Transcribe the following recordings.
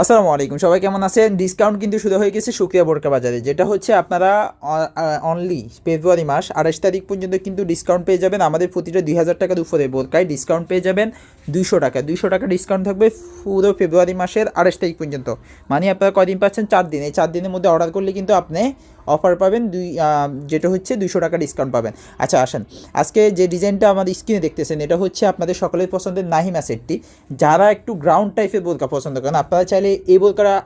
আসসালামু আলাইকুম। সবাই কেমন আছেন? ডিসকাউন্ট কিন্তু শুরু হয়ে গেছে সুক্রিয়া বোরকা বাজারে। যেটা হচ্ছে আপনারা অনলি ফেব্রুয়ারি মাস আড়াইশ তারিখ পর্যন্ত কিন্তু ডিসকাউন্ট পেয়ে যাবেন। আমাদের প্রতিটা দুই হাজার টাকার উপরে বোরকায় ডিসকাউন্ট পেয়ে যাবেন। দুইশো টাকা দুইশো টাকা ডিসকাউন্ট থাকবে পুরো ফেব্রুয়ারি মাসের আড়াইশ তারিখ পর্যন্ত। মানে আপনারা কদিন পাচ্ছেন? চার দিন। এই চার দিনের মধ্যে অর্ডার করলে কিন্তু আপনি অফার পাবেন দুই যেটা হচ্ছে দুইশো টাকা ডিসকাউন্ট পাবেন। আচ্ছা আসেন। আজকে যে ডিজাইনটা আমাদের স্ক্রিনে দেখতেছেন, এটা হচ্ছে আপনাদের সকলের পছন্দের নাহিমা সেটটি যারা একটু গ্রাউন্ড টাইপের বোরকা পছন্দ করেন, আপনারা চাইলে এই বোরকাটা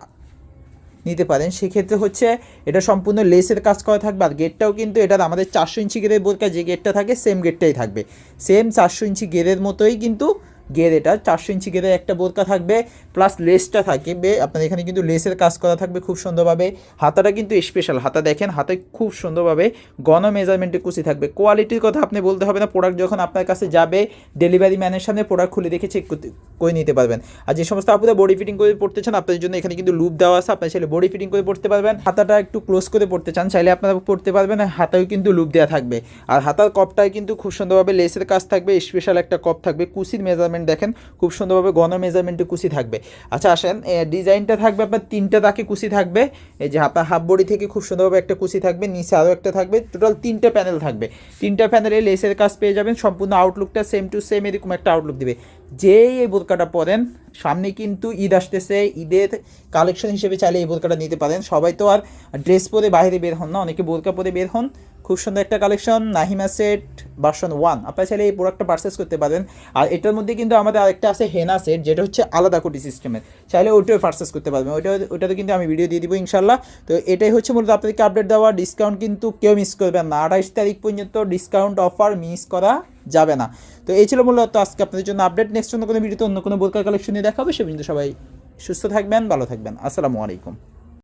নিতে পারেন। সেক্ষেত্রে হচ্ছে এটা সম্পূর্ণ লেসের কাজ করা থাকবে। আর গেটটাও কিন্তু এটার আমাদের চারশো ইঞ্চি গেরের বোরকা, যে গেটটা থাকে সেম গেটটাই থাকবে। সেম চারশো ইঞ্চি গেরের মতোই কিন্তু গের এটা, চারশো ইঞ্চি গেরের একটা বোরকা থাকবে প্লাস লেসটা থাকবে আপনার এখানে কিন্তু লেসের কাজ করা থাকবে খুব সুন্দরভাবে। হাতাটা কিন্তু স্পেশাল হাতা দেখেন, হাতে খুব সুন্দরভাবে গণ মেজারমেন্টে কুচি থাকবে। কোয়ালিটির কথা আপনি বলতে হবে না প্রোডাক্ট যখন আপনার কাছে যাবে ডেলিভারি ম্যানের সামনে প্রোডাক্ট খুলে দেখে চেক করে নিতে পারবেন। আর যে সমস্ত আপুরা বডি ফিটিং করে পড়তে চান, আপনাদের জন্য এখানে কিন্তু লুপ দেওয়া আছে, আপনার চাইলে বডি ফিটিং করে পড়তে পারবেন। হাতাটা একটু ক্লোজ করে পড়তে চান, চাইলে আপনারা পড়তে পারবেন হাতাও কিন্তু লুপ দেওয়া থাকবে। আর হাতার কপটায় কিন্তু খুব সুন্দরভাবে লেসের কাজ থাকবে স্পেশাল একটা কপ থাকবে কুচির মেজারমেন্ট দেখেন, খুব সুন্দরভাবে গণ মেজারমেন্টে কুচি থাকবে। আচ্ছা আসেন ডিজাইনটা থাকবে, আপনার তিনটা দাকে কুচি থাকবে। এই যে আপনার হাফ বডি থেকে খুব সুন্দরভাবে একটা কুচি থাকবে, নিচে আরও একটা থাকবে টোটাল তিনটা প্যানেল থাকবে। তিনটা প্যানেলে লেসের কাজ পেয়ে যাবেন, সম্পূর্ণ আউটলুকটা সেম টু সেম এরকম একটা আউটলুক দিবে। যেই এই বোরকাটা পরেন, সামনে কিন্তু ঈদ আসতেছে, ঈদের কালেকশন হিসেবে চাইলে এই বোরকাটা নিতে পারেন। সবাই তো আর ড্রেস পরে বাইরে বের হন না, অনেকে বোরকা পরে বের হন। খুব সুন্দর একটা collection Nahima set version one আপনারা চাইলে এই প্রোডাক্টটা পারচেস করতে পারেন। আর এটার মধ্যে কিন্তু আমাদের আরেকটা আছে হেনা সেট যেটা হচ্ছে আলাদা কোটি সিস্টেমের চাইলে ওইটাও পারচেস করতে পারবেন। ওইটা, ওইটাতে কিন্তু আমি ভিডিও দিয়ে দিব ইনশাল্লাহ তো এটাই হচ্ছে মূলত আপনাদেরকে আপডেট দেওয়া। ডিসকাউন্ট কিন্তু কেউ মিস করবেন না। আঠাইশ তারিখ পর্যন্ত ডিসকাউন্ট অফার মিস করা যাবে না। তো এই ছিল মূলত আজকে আপনাদের জন্য আপডেট নেক্সট অন্য কোনো ভিডিওতে অন্য কোনো বোরকার কালেকশন নিয়ে দেখা হবে। সে কিন্তু সবাই সুস্থ থাকবেন, ভালো থাকবেন। আসসালামু আলাইকুম।